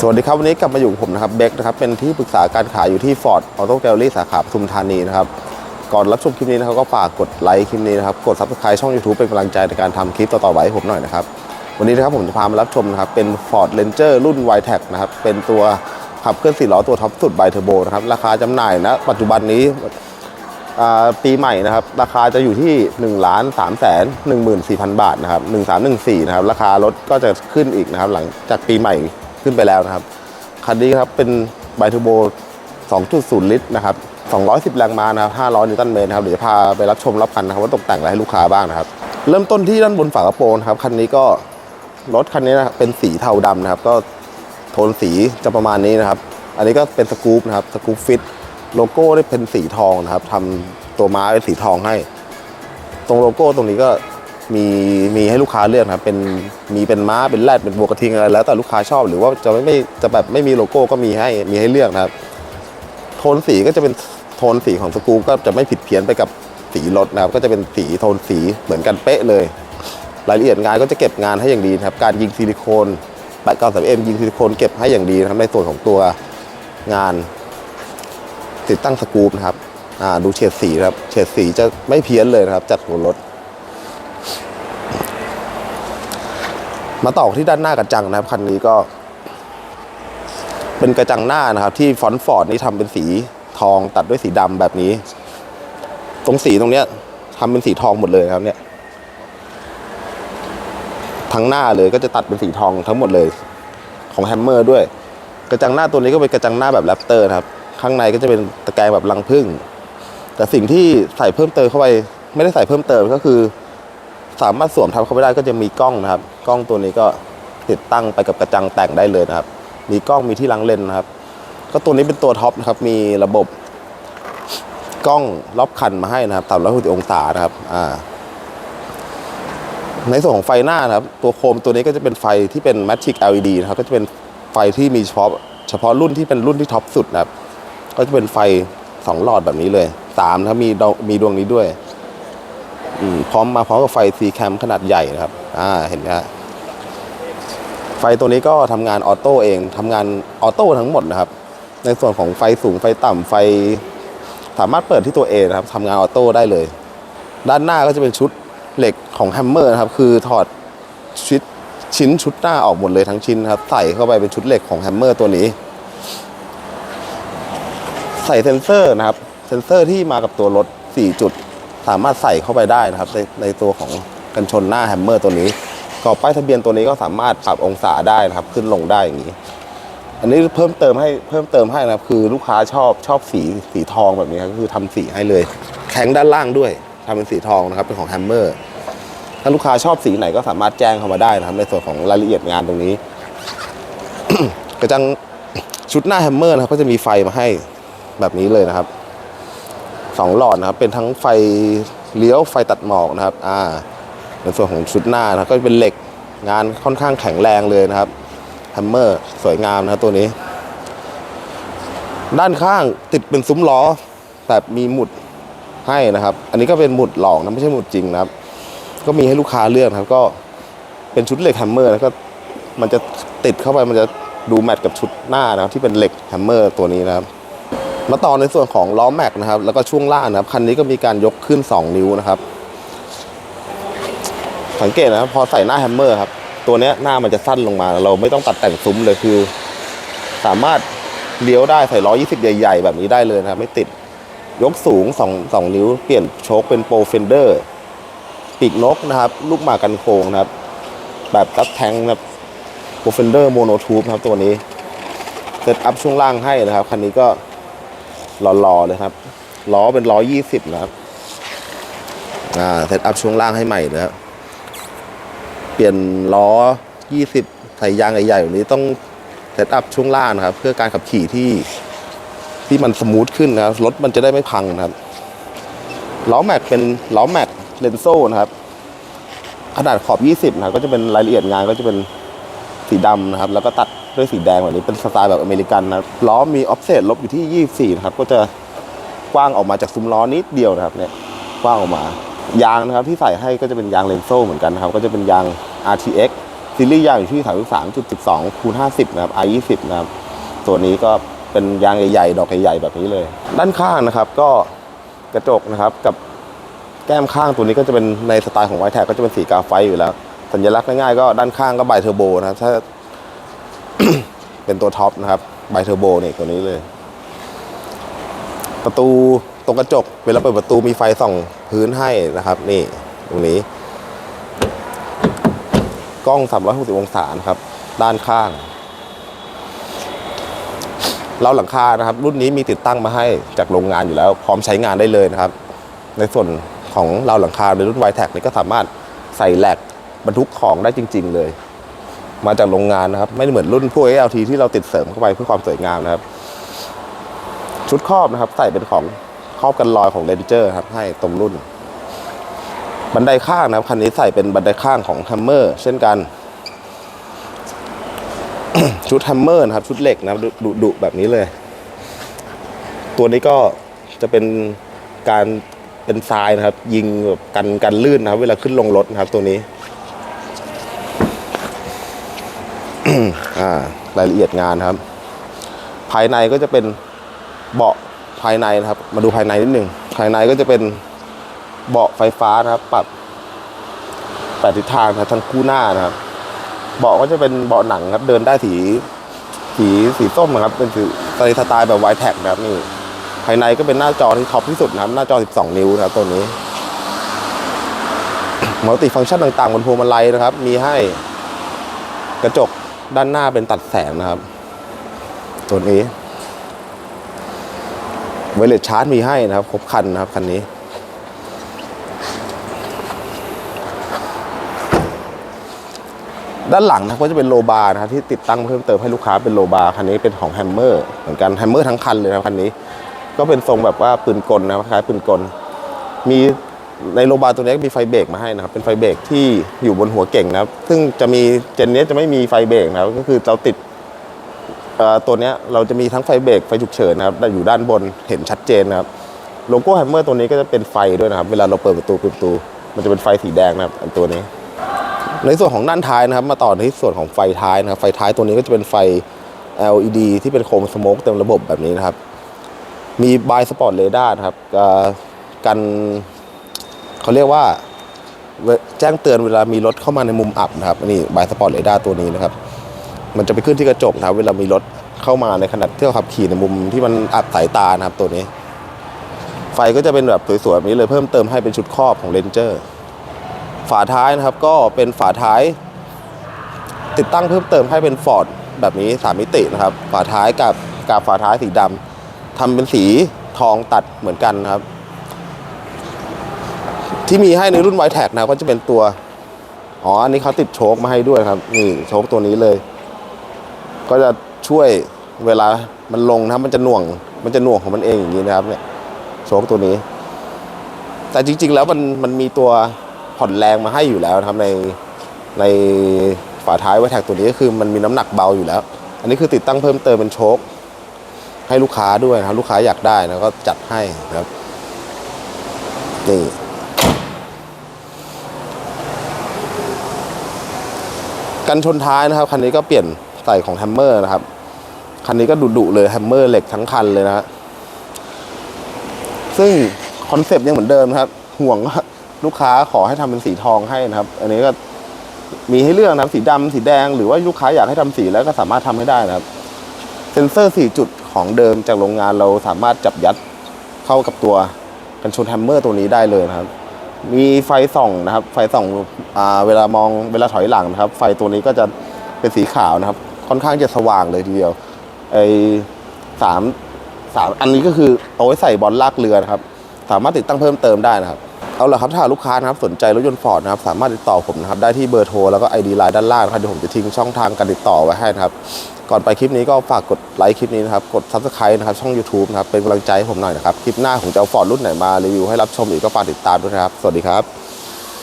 สวัสดีครับ วันนี้กลับมาอยู่กับผมนะครับเบคนะครับเป็นที่ปรึกษาการขายอยู่ที่ Ford Auto Gallery สาขาปทุมธานีนะครับก่อนรับชมคลิปนี้นะครับก็ฝากกดไลค์คลิปนี้นะครับกด Subscribe ช่อง YouTube เป็นกำลังใจในการทำคลิปต่อๆไปให้ผมหน่อยนะครับวันนี้นะครับผมจะพามารับชมนะครับเป็น Ford Ranger รุ่น y t e c นะครับเป็นตัวขับเคลื่อน4ล้อตัวท็อปสุดไบเทอร์โบนะครับราคาจำหน่ายนะปัจจุบันนี้ปีใหม่นะครับราคาจะอยู่ที่1นึ่งล้านสามแสนหนึ่งหมื่นสี่พันบาทนะครับหนึ่งสามหนึ่งสี่นะครับราคารถก็จะขึ้นอีกนะครับหลังจากปีใหม่ ขึ้นไปแล้วนะครับ คันนี้ครับเป็นไบทูโบ 2.0 ลิตรนะครับ210 แรงม้านะครับ500 นิวตันเมตรนะครับเดี๋ยวจะพาไปรับชมรับคันนะครับว่าตกแต่งอะไรให้ลูกค้าบ้างนะครับ เริ่มต้นที่ด้านบนฝากระโปรงครับคันนี้ก็รถคันนี้นะครับเป็นสีเทาดำนะครับ ก็โทนสีจะประมาณนี้นะครับ อันนี้ก็เป็นสกู๊ปนะครับสกู๊ปฟิตโลโก้ได้เป็นสีทองนะครับทำตัวม้าเป็นสีทองให้ ตรงโลโก้ตรงนี้ก็ มีมีให้ลูกค้าเลือกนะครับเป็นมีเป็นม้าเป็นแรดเป็นบัวกระทิงอะไรแล้วแต่ลูกค้าชอบหรือว่าจะไม่ไม่จะแบบไม่มีโลโก้ก็มีให้มีให้เลือกนะครับ โทนสีก็จะเป็นโทนสีของสกูก็จะไม่ผิดเพี้ยนไปกับสีรถนะครับ ก็จะเป็นสีโทนสีเหมือนกันเป๊ะเลย รายละเอียดงานก็จะเก็บงานให้อย่างดีครับการยิงซิลิโคนแปดเก้าสามเอ็มยิงซิลิโคนเก็บให้อย่างดีนะครับในส่วนของตัวงาน ติดตั้งสกูปนะครับดูเฉดสีครับเฉดสีจะไม่เพี้ยนเลยนะครับจากหัวรถ มาต่อที่ด้านหน้ากระจังนะครับคันนี้ก็ เป็นกระจังหน้านะครับ ที่ฟอนต์ฟอร์ดนี่ทำเป็นสีทองตัดด้วยสีดำแบบนี้ ตรงสีตรงเนี้ยทำเป็นสีทองหมดเลยครับ เนี่ย ทั้งหน้าเลยก็จะตัดเป็นสีทองทั้งหมดเลย ของแฮมเมอร์ด้วย กระจังหน้าตัวนี้ก็เป็นกระจังหน้าแบบแรปเตอร์นะครับ ข้างในก็จะเป็นตะแกรงแบบรังผึ้งแต่สิ่งที่ใส่เพิ่มเติมเข้าไป ไม่ได้ใส่เพิ่มเติมก็คือ สามารถสวมทับเข้าไปได้ก็จะมีกล้องนะครับ กล้องตัวนี้ก็ติดตั้งไปกับกระจังแต่งได้เลยนะครับ มีกล้องมีที่ล้างเลนนะครับ ก็ตัวนี้เป็นตัวท็อปนะครับ มีระบบกล้องรอบคันมาให้นะครับต่ำร้อยหกองศานะครับอ่าในส่วนของไฟหน้านะครับ ตัวโคมตัวนี้ก็จะเป็นไฟที่เป็น Matic LED นะครับ ก็จะเป็นไฟที่มีเฉพาะเฉพาะรุ่นที่เป็นรุ่นที่ท็อปสุดนะครับ ก็จะเป็นไฟสองหลอดแบบนี้เลยสามนะมีดวงมีดวงนี้ด้วย พร้อมมาพร้อมกับไฟ C cam ขนาดใหญ่นะครับ อ่าเห็นไหมฮะไฟตัวนี้ก็ทำงานออโต้เองทำงานออโต้ทั้งหมดนะครับ ในส่วนของไฟสูงไฟต่ำไฟ สามารถเปิดที่ตัว A นะครับทำงานออโต้ได้เลย ด้านหน้าก็จะเป็นชุดเหล็กของแฮมเมอร์นะครับ คือถอดชิ้นชิ้นชุดหน้าออกหมดเลยทั้งชิ้นครับ ใส่เข้าไปเป็นชุดเหล็กของแฮมเมอร์ตัวนี้ ใส่เซ็นเซอร์นะครับ เซ็นเซอร์ที่มากับตัวรถ 4 จุด สามารถใส่เข้าไปได้นะครับ ในในตัวของกันชนหน้าแฮมเมอร์ตัวนี้กรอบป้ายทะเบียนตัวนี้ก็สามารถปรับองศาได้นะครับ ขึ้นลงได้อย่างนี้ อันนี้เพิ่มเติมให้เพิ่มเติมให้นะครับ คือลูกค้าชอบชอบสีสีทองแบบนี้ครับก็คือทำสีให้เลย แข็งด้านล่างด้วยทำเป็นสีทองนะครับเป็นของแฮมเมอร์ถ้าลูกค้าชอบสีไหนก็สามารถแจ้งเข้ามาได้นะครับ ในส่วนของรายละเอียดงานตรงนี้กระจังชุดหน้าแฮมเมอร์นะครับก็จะมีไฟมาให้แบบนี้เลยนะครับ สองหลอดนะครับ เป็นทั้งไฟเลี้ยวไฟตัดหมอกนะครับอ่าในส่วนของชุดหน้านะก็เป็นเหล็กงานค่อนข้างแข็งแรงเลยนะครับแฮมเมอร์สวยงามนะครับตัวนี้ ด้านข้างติดเป็นซุ้มล้อแบบมีหมุดให้นะครับ อันนี้ก็เป็นหมุดหลอกนะไม่ใช่หมุดจริงนะครับ ก็มีให้ลูกค้าเลือกครับ ก็เป็นชุดเหล็กแฮมเมอร์แล้วก็มันจะติดเข้าไปมันจะดูแมทกับชุดหน้านะครับที่เป็นเหล็กแฮมเมอร์ตัวนี้นะครับ มาต่อในส่วนของล้อแม็กนะครับ แล้วก็ช่วงล่างนะครับ คันนี้ก็มีการยกขึ้น 2 นิ้วนะครับ สังเกตนะครับพอใส่หน้าแฮมเมอร์ครับ ตัวนี้หน้ามันจะสั้นลงมา เราไม่ต้องตัดแต่งซุ้มเลยคือ สามารถเลี้ยวได้ใส่ล้อ20 ใหญ่ ๆ แบบนี้ได้เลยนะครับ ไม่ติดยกสูง2 2นิ้ว เปลี่ยนโชคเป็นโปรเฟนเดอร์ปีกนกนะครับ ลูกหมากันโค้งนะครับ แบบตัดแทงนะครับโปรเฟนเดอร์โมโนทูบครับตัวนี้เซตอัพช่วงล่างให้นะครับคันนี้ก็ หล่อๆเลยครับล้อเป็นล้อ20นะครับอ่าเซตอัพช่วงล่างให้ใหม่นะครับเปลี่ยนล้อ20ใส่ยางใหญ่ๆแบบนี้ต้องเซตอัพช่วงล่างนะครับ เพื่อการขับขี่ที่ที่มันสมูทขึ้นนะครับรถมันจะได้ไม่พังนะครับล้อแม็กเป็นล้อแม็กเลนโซ่นะครับ ขนาดขอบ 20 นะครับก็จะเป็นรายละเอียดงานก็จะเป็นสีดำนะครับ แล้วก็ตัด ด้วยสีแดงแบบนี้เป็นสไตล์แบบอเมริกันนะล้อมีออฟเซตลบอยู่ที่ 24 นะครับ ก็จะกว้างออกมาจากซุ้มล้อนิดเดียวนะครับเนี่ยกว้างออกมายางนะครับที่ใส่ให้ก็จะเป็นยางเลนโซ่เหมือนกันนะครับ ก็จะเป็นยาง RTX ซีรีส์ยางอยู่ที่ 33.12คูณ50 นะครับ i20 นะครับส่วนนี้ก็เป็นยางใหญ่ๆ ดอกใหญ่ๆ แบบนี้เลย ด้านข้างนะครับก็กระจกนะครับกับแก้มข้างตัวนี้ก็จะเป็นในสไตล์ของไวท์แท็กก็จะเป็นสีกาไฟอยู่แล้ว สัญลักษณ์ง่ายๆก็ด้านข้างก็ไบเทอร์โบนะครับถ้า เป็นตัวท็อปนะครับไบเทอร์โบเนี่ยตัวนี้เลย ประตูตรงกระจกเวลาเปิดประตูมีไฟส่องพื้นให้นะครับ นี่ตรงนี้ กล้อง 360 องศานครับ ด้านข้าง เราหลังคานะครับ รุ่นนี้มีติดตั้งมาให้จากโรงงานอยู่แล้ว พร้อมใช้งานได้เลยนะครับ ในส่วนของเราหลังคาในรุ่น y t e c นี่ก็สามารถใส่แหลกบรรทุกของได้จริง ๆ เลย มาจากโรงงานนะครับ ไม่ได้เหมือนรุ่นพวก LT ที่เราติดเสริมเข้าไปเพื่อความสวยงามนะครับ ชุดครอบนะครับ ใส่เป็นของครอบกันรอยของเ a นเจอร์ครับ ให้ตรงรุ่น บันไดข้างนะครับคันนี้ใส่เป็นบันไดข้างของ Hammer เช่นกัน ชุด Hammer นะครับ ชุดเหล็กนะดุดุแบบนี้เลย ตัวนี้ก็จะเป็นการเป็นทรายนะครับ ยิงแบบกันกันลื่นนะครับ เวลาขึ้นลงรถนะครับ ตัวนี้ อ่า รายละเอียดงานครับ ภายในก็จะเป็นเบาะภายในนะครับ มาดูภายในนิดหนึ่งภายในก็จะเป็นเบาะไฟฟ้านะครับ ปรับแปดทิศทางนะทั้งคู่หน้านะครับ เบาะก็จะเป็นเบาะหนังครับ เดินได้สีสีสีส้มนะครับ เป็นสีสไตล์แบบไวแท็กนะครับนี่ภายในก็เป็นหน้าจอที่ท็อปที่สุดนะครับ หน้าจอ 12 นิ้วนะครับตัวนี้มัลติฟังก์ชันต่างๆบนพวงมาลัยนะครับ มีให้กระจก ด้านหน้าเป็นตัดแสงนะครับ ตัวนี้ไวเลสชาร์จมีให้นะครับ ครบคันนะครับ คันนี้ ด้านหลังนะก็จะเป็นโลบาร์นะครับที่ติดตั้งเพิ่มเติมให้ลูกค้าเป็นโลบาร์คันนี้เป็นของแฮมเมอร์เหมือนกันแฮมเมอร์ทั้งคันเลยนะครับคันนี้ ก็เป็นทรงแบบว่าปืนกลนะครับคล้ายปืนกล มี ในโลบาร์ตัวนี้มีไฟเบรกมาให้นะครับ เป็นไฟเบรกที่อยู่บนหัวเก่งนะครับ ซึ่งจะมีเจนนี้จะไม่มีไฟเบรกนะครับ ก็คือเราติดตัวนี้เราจะมีทั้งไฟเบรกไฟฉุกเฉินนะครับอยู่ด้านบนเห็นชัดเจนนะครับโลโก้แฮมเมอร์ตัวนี้ก็จะเป็นไฟด้วยนะครับ เวลาเราเปิดประตูปิดประตู มันจะเป็นไฟสีแดงนะครับตัวนี้ ในส่วนของด้านท้ายนะครับ มาต่อที่ส่วนของไฟท้ายนะครับ ไฟท้ายตัวนี้ก็จะเป็นไฟ LED ที่เป็นโคมสโมกเต็มระบบแบบนี้นะครับ มีบายสปอร์ตเรดาร์ครับกัน เขาเรียกว่าแจ้งเตือนเวลามีรถเข้ามาในมุมอับนะครับนี่บายสปอร์ตเรดาร์ตัวนี้นะครับ มันจะไปขึ้นที่กระจกนะครับเวลามีรถเข้ามาในขณะที่เราขับขี่ในมุมที่มันอับสายตานะครับตัวนี้ ไฟก็จะเป็นแบบสวยๆแบบนี้เลยเพิ่มเติมให้เป็นชุดครอบของเรนเจอร์ฝาท้ายนะครับก็เป็นฝาท้าย ติดตั้งเพิ่มเติมให้เป็นฟอร์ดแบบนี้สามมิตินะครับ ฝาท้ายกับกับฝาท้ายสีดำทำเป็นสีทองตัดเหมือนกันนะครับ ที่มีให้ในรุ่นไวแท็กนะก็จะเป็นตัว อ๋อ อันนี้เขาติดโชคมาให้ด้วยครับ นี่โชคตัวนี้เลย ก็จะช่วยเวลามันลงนะมันจะหน่วง มันจะหน่วงของมันเองอย่างนี้นะครับ เนี่ยโชคตัวนี้ แต่จริง ๆ แล้วมันมันมีตัวผ่อนแรงมาให้อยู่แล้วนะครับในในฝาท้ายไวแท็กตัวนี้ก็คือมันมีน้ำหนักเบาอยู่แล้ว อันนี้คือติดตั้งเพิ่มเติมเป็นโชคให้ลูกค้าด้วยนะครับ ลูกค้าอยากได้นะก็จัดให้นะครับนี่ กันชนท้ายนะครับคันนี้ก็เปลี่ยนใส่ของแฮมเมอร์นะครับคันนี้ก็ดุๆเลยแฮมเมอร์เหล็กทั้งคันเลยนะฮะซึ่งคอนเซปต์ยังเหมือนเดิมครับ ห่วงว่าลูกค้าขอให้ทำเป็นสีทองให้นะครับ อันนี้ก็มีให้เลือกนะครับสีดำสีแดงหรือว่าลูกค้าอยากให้ทำสีแล้วก็สามารถทำให้ได้นะครับ เซ็นเซอร์ 4 จุดของเดิมจากโรงงานเราสามารถจับยัดเข้ากับตัวกันชนแฮมเมอร์ตัวนี้ได้เลยนะครับ มีไฟส่องนะครับ ไฟส่องอ่าเวลามองเวลาถอยหลังนะครับ ไฟตัวนี้ก็จะเป็นสีขาวนะครับ ค่อนข้างจะสว่างเลยทีเดียวไอสามสามอันนี้ก็คือเอาไว้ใส่บอลลากเรือนะครับ สามารถติดตั้งเพิ่มเติมได้นะครับ เอาละครับถ้าลูกค้านะครับสนใจรถยนต์ฟอร์ดนะครับสามารถติดต่อผมนะครับได้ที่เบอร์โทรแล้วก็ไอดีไลน์ด้านล่างนะครับเดี๋ยวผมจะทิ้งช่องทางการติดต่อไว้ให้นะครับก่อนไปคลิปนี้ก็ฝากกดไลค์คลิปนี้นะครับกด Subscribe นะครับช่อง YouTube นะครับเป็นกำลังใจให้ผมหน่อยนะครับคลิปหน้าผมจะเอาฟอร์ดรุ่นไหนมารีวิวให้รับชมอีกก็ฝากติดตามด้วยนะครับ สวัสดีครับ